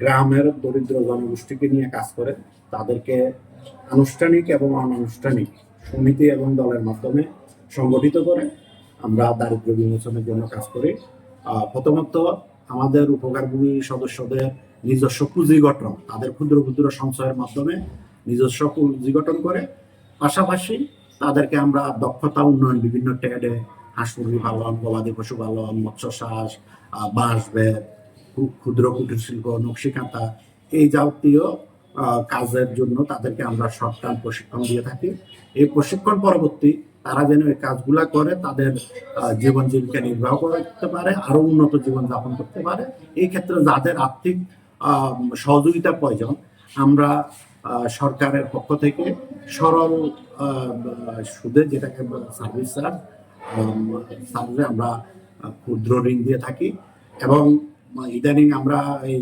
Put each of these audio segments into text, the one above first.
গ্রামের দরিদ্র জনগোষ্ঠীকে নিয়ে কাজ করে, তাদেরকে আনুষ্ঠানিক এবং অনানুষ্ঠানিক সমিতি এবং দলের মাধ্যমে সংগঠিত করে আমরা দারিদ্র বিমোচনের জন্য কাজ করি। প্রথমত আমাদের উপকারভূমি সদস্যদের নিজস্ব পুঁজি গঠন, তাদের ক্ষুদ্র ক্ষুদ্র সঞ্চয়ের মাধ্যমে নিজস্ব পুঁজি গঠন করে। পাশাপাশি তাদেরকে আমরা দক্ষতা উন্নয়ন, বিভিন্ন ট্রেডে হাঁস মুরগি পালন, গবাদি পশু পালন, মৎস্য চাষ বাঁশ, বেত ক্ষুদ্র কুটির শিল্প নকশিকাঁথা এই আহ, কাজের জন্য তাদেরকে আমরা শর্ট টার্ম প্রশিক্ষণ দিয়ে থাকি। এই প্রশিক্ষণ পরবর্তী তারা যেন এই কাজগুলা করে তাদের জীবন জীবিকা নির্বাহ করতে পারে আরও উন্নত জীবন যাপন করতে পারে। এই ক্ষেত্রে যাদের আর্থিক সহযোগিতা প্রয়োজন আমরা সরকারের পক্ষ থেকে সরল সুদে যেটাকে সার্ভিস চার্জ সার্ভিসে আমরা ক্ষুদ্র ঋণ দিয়ে থাকি এবং ইদানিং আমরা এই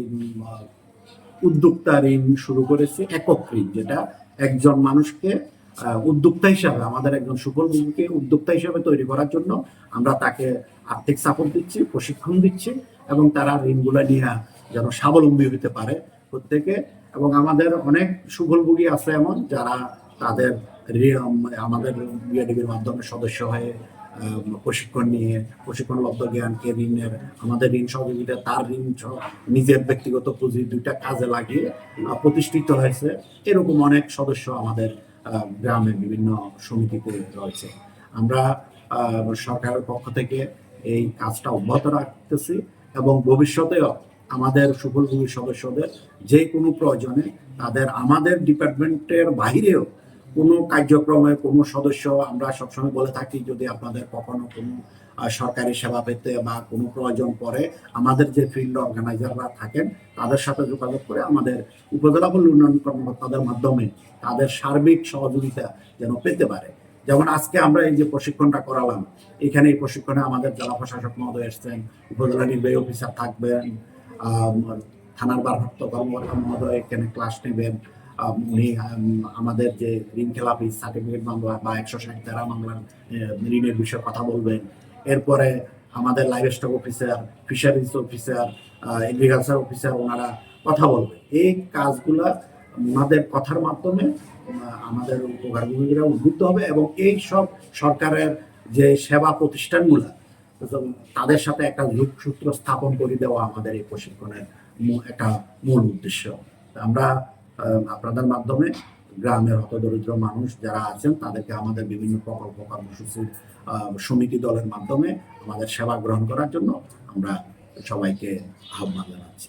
উদ্যোক্তা ঋণ শুরু করেছি, একক ঋণ, যেটা একজন মানুষকে উদ্যোক্তা হিসাবে, আমাদের একজন সুফল ভূমিকে উদ্যোক্তা হিসাবে তৈরি করার জন্য আমরা তাকে আর্থিক সাপোর্ট দিচ্ছি, প্রশিক্ষণ দিচ্ছি এবং তারা ঋণগুলো নিয়ে যেন স্বাবলম্বী হতে পারে প্রত্যেকে। এবং আমাদের অনেক সুফলভোগী আছে এমন যারা তাদের আমাদের বিআডিবির মাধ্যমে সদস্য হয়ে প্রশিক্ষণ নিয়ে প্রশিক্ষণলব্ধ জ্ঞানকে ঋণের আমাদের ঋণ সহযোগিতা তার ঋণ নিজের ব্যক্তিগত পুঁজি দুইটা কাজে লাগিয়ে প্রতিষ্ঠিত হয়েছে। এরকম অনেক সদস্য আমাদের আহ, গ্রামের বিভিন্ন সমিতিতে রয়েছে। আমরা সরকারের পক্ষ থেকে এই কাজটা অব্যাহত রাখতেছি এবং ভবিষ্যতেও আমাদের সুফলভূমি সদস্যদের যে কোনো প্রয়োজনে তাদের আমাদের ডিপার্টমেন্টের বাইরেও কোনো কার্যক্রমে কোনো সদস্য আমরা সবসময় বলে থাকি, যদি আপনাদের কখনো কোনো সরকারি সেবা পেতে বা কোনো প্রয়োজন পড়ে, আমাদের যে ফিল্ড অর্গানাইজাররা থাকেন, তাদের সাথে যোগাযোগ করে আমাদের উপজেলা পল্লী উন্নয়ন কর্মকর্তাদের মাধ্যমে তাদের সার্বিক সহযোগিতা যেন পেতে পারে। যেমন আজকে আমরা এই যে প্রশিক্ষণটা করালাম, এখানে এই প্রশিক্ষণে আমাদের জেলা প্রশাসক মহোদয় এসছেন, উপজেলা নির্বাহী অফিসার থাকবেন থানার ভারপ্রাপ্ত কর্মকর্তা মহোদয় এখানে ক্লাস নেবেন উনি আমাদের যে ঋণ খেলাপি সার্টিফিকেট মামলা বা একশো ষাট তেরা মামলার ঋণের বিষয়ে কথা বলবেন। এরপরে আমাদের livestock officer fisheries officer agriculture officer ওনারা কথা বলবে এই কাজগুলা ওনাদের কথার মাধ্যমে আমাদের উপকারভোগীরা উদ্বুদ্ধ হবে এবং এই সব সরকারের যে সেবা প্রতিষ্ঠানগুলা তাদের সাথে একটা যোগসূত্র স্থাপন করে দেওয়া আমাদের এই প্রশিক্ষণের একটা মূল উদ্দেশ্য। আমরা আপনাদের মাধ্যমে গ্রামের হতদরিদ্র মানুষ যারা আছেন, তাদেরকে আমাদের বিভিন্ন প্রকল্প কর্মসূচির সমিতি দলের মাধ্যমে আমাদের সেবা গ্রহণ করার জন্য আমরা সবাইকে আহ্বান জানাচ্ছি।